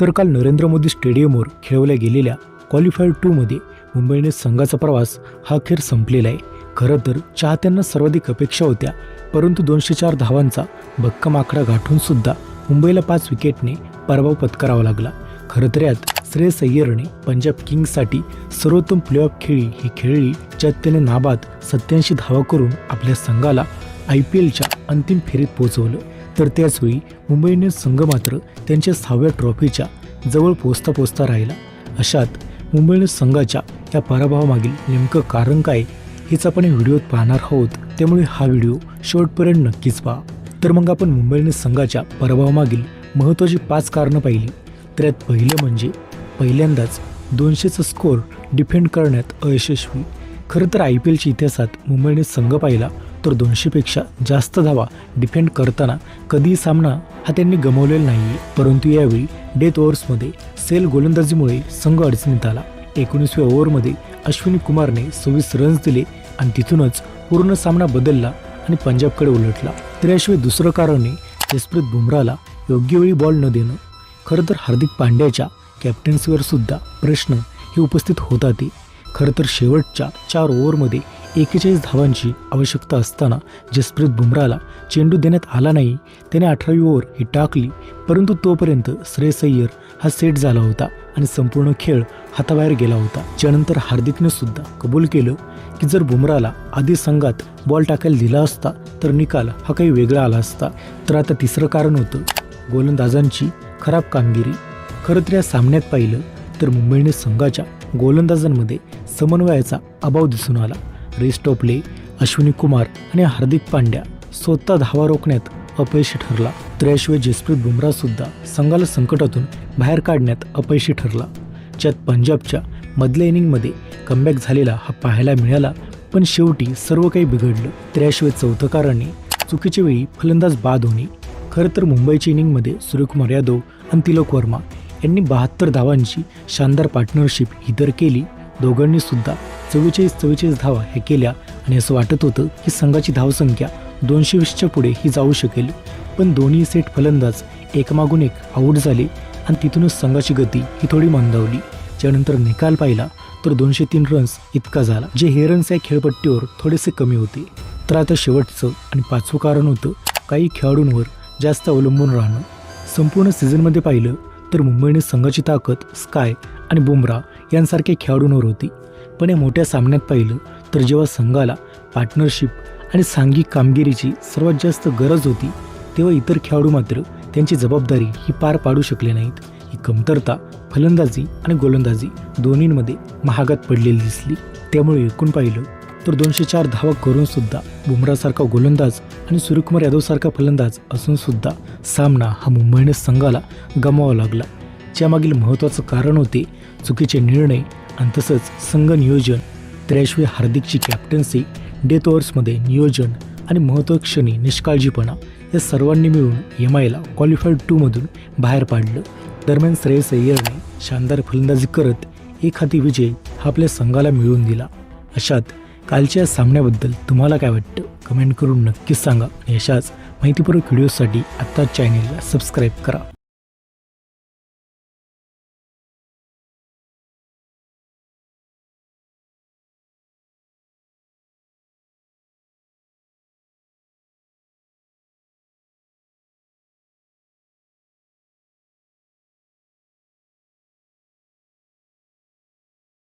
तर काल नरेंद्र मोदी स्टेडियमवर खेळवल्या गेलेल्या क्वालिफायर टूमध्ये मुंबईने संघाचा प्रवास हा अखेर संपलेला आहे. खरं तर चाहत्यांना सर्वाधिक अपेक्षा होत्या परंतु दोनशे चार धावांचा भक्कम आकडा गाठून सुद्धा मुंबईला पाच विकेटने पराभव पत्करावा लागला. खरं तर यात श्रेयस अय्यरने पंजाब किंग्ससाठी सर्वोत्तम प्लेऑफ खेळी ही खेळली ज्यात त्याने नाबाद सत्याऐंशी धावा करून आपल्या संघाला आय पी एलच्या अंतिम फेरीत पोहोचवलं. तर त्याचवेळी मुंबई इंडियन्स संघ मात्र त्यांच्या सहाव्या ट्रॉफीच्या जवळ पोचता पोचता राहिला. अशात मुंबई इंडियन्स संघाच्या या पराभवामागील नेमकं कारण काय हेच आपण या व्हिडिओत पाहणार आहोत. त्यामुळे हा व्हिडिओ शेवटपर्यंत नक्कीच पहा. तर मग आपण मुंबई इंडियन्स संघाच्या पराभवामागील महत्त्वाची पाच कारणं पाहिली. तर यात पहिलं म्हणजे पहिल्यांदाच दोनशेचा स्कोअर डिफेंड करण्यात अयशस्वी. खरं तर आय पी एलच्या इतिहासात मुंबई इंडियन्स संघ पाहिला. तर दोनशेपेक्षा जास्त धावा डिफेंड करताना कधीही सामना हा त्यांनी गमावलेला नाही परंतु यावेळी डेथ ओव्हर्समध्ये सेल गोलंदाजीमुळे संघ अडचणीत आला. एकोणीसव्या ओव्हरमध्ये अश्विनी कुमारने सव्वीस रन्स दिले आणि तिथूनच पूर्ण सामना बदलला आणि पंजाबकडे उलटला. तर याशिवाय दुसरं कारणे जसप्रीत बुमराला योग्य वेळी बॉल न देणं. खरं तर हार्दिक पांड्याच्या कॅप्टन्सीवर सुद्धा प्रश्न हे उपस्थित होतात. खरं तर शेवटच्या चार ओव्हरमध्ये एकेचाळीस धावांची आवश्यकता असताना जसप्रीत बुमराला चेंडू देण्यात आला नाही त्याने अठरावी ओव्हर ही टाकली परंतु तोपर्यंत श्रेयस अय्यर हा सेट झाला होता आणि संपूर्ण खेळ हाताबाहेर गेला होता. त्यानंतर हार्दिकने सुद्धा कबूल केलं की जर बुमराला आधी संघात बॉल टाकायला दिला असता तर निकाल हा काही वेगळा आला असता. तर आता तिसरं कारण होतं गोलंदाजांची खराब कामगिरी. खरं तर या सामन्यात पाहिलं तर मुंबईने संघाच्या गोलंदाजांमध्ये समन्वयाचा अभाव दिसून आला. रेस्टॉपले अश्विनी कुमार आणि हार्दिक पांड्या स्वतः धावा रोखण्यात अपयशी ठरला. तर याशिवाय जसप्रीत बुमराह सुद्धा संघाला संकटातून बाहेर काढण्यात अपयशी ठरला. ज्यात पंजाबच्या मधल्या इनिंगमध्ये कमबॅक झालेला हा पाहायला मिळाला पण शेवटी सर्व काही बिघडलं. तर याशिवाय चौथं कारणे चुकीच्या वेळी फलंदाज बाद होणे खरं तर मुंबईच्या इनिंगमध्ये सूर्यकुमार यादव आणि तिलक वर्मा यांनी बहात्तर धावांची शानदार पार्टनरशिप हिदर केली. दोघांनी सुद्धा चव्वेचाळीस चव्वेचाळीस धावा ह्या केल्या आणि असं वाटत होतं की संघाची धावसंख्या दोनशे वीसच्या पुढे ही जाऊ शकेल. पण दोन्ही सेट फलंदाज एकमागून एक आऊट झाले आणि तिथूनच संघाची गती ही थोडी मंदावली. त्यानंतर निकाल पाहिला तर दोनशे तीन रन्स इतका झाला जे हे रन्स या खेळपट्टीवर थोडेसे कमी होते. तर आता शेवटचं आणि पाचवं कारण होतं काही खेळाडूंवर जास्त अवलंबून राहणं. संपूर्ण सीझनमध्ये पाहिलं तर मुंबईने संघाची ताकद स्काय आणि बुमरा यांसारख्या खेळाडूंवर होती. पण या मोठ्या सामन्यात पाहिलं तर जेव्हा संघाला पार्टनरशिप आणि सांघिक कामगिरीची सर्वात जास्त गरज होती तेव्हा इतर खेळाडू मात्र त्यांची जबाबदारी ही पार पाडू शकले नाहीत. ही कमतरता फलंदाजी आणि गोलंदाजी दोन्हींमध्ये महागात पडलेली दिसली. त्यामुळे एकूण पाहिलं तर दोनशे चार धावा करून सुद्धा बुमरासारखा गोलंदाज आणि सूर्यकुमार यादवसारखा फलंदाज असून सुद्धा सामना हा मुंबईने संघाला गमावा लागला. ज्यामागील महत्त्वाचं कारण होते चुकीचे निर्णय आणि तसंच संघ नियोजन त्याशिवाय हार्दिकची कॅप्टन्सी डेथ ओव्हर्समध्ये नियोजन आणि महत्त्वक्षणी निष्काळजीपणा या सर्वांनी मिळून एम आयला क्वालिफाईड टूमधून बाहेर पाडलं. दरम्यान श्रेयस अय्यरने शानदार फलंदाजी करत एक हाती विजय हा आपल्या संघाला मिळवून दिला. अशात कालच्या सामन्याबद्दल तुम्हाला काय वाटतं? कमेंट करून नक्कीच सांगा आणि अशाच माहितीपूर्वक व्हिडिओसाठी आत्ताच चॅनेलला सबस्क्राईब करा.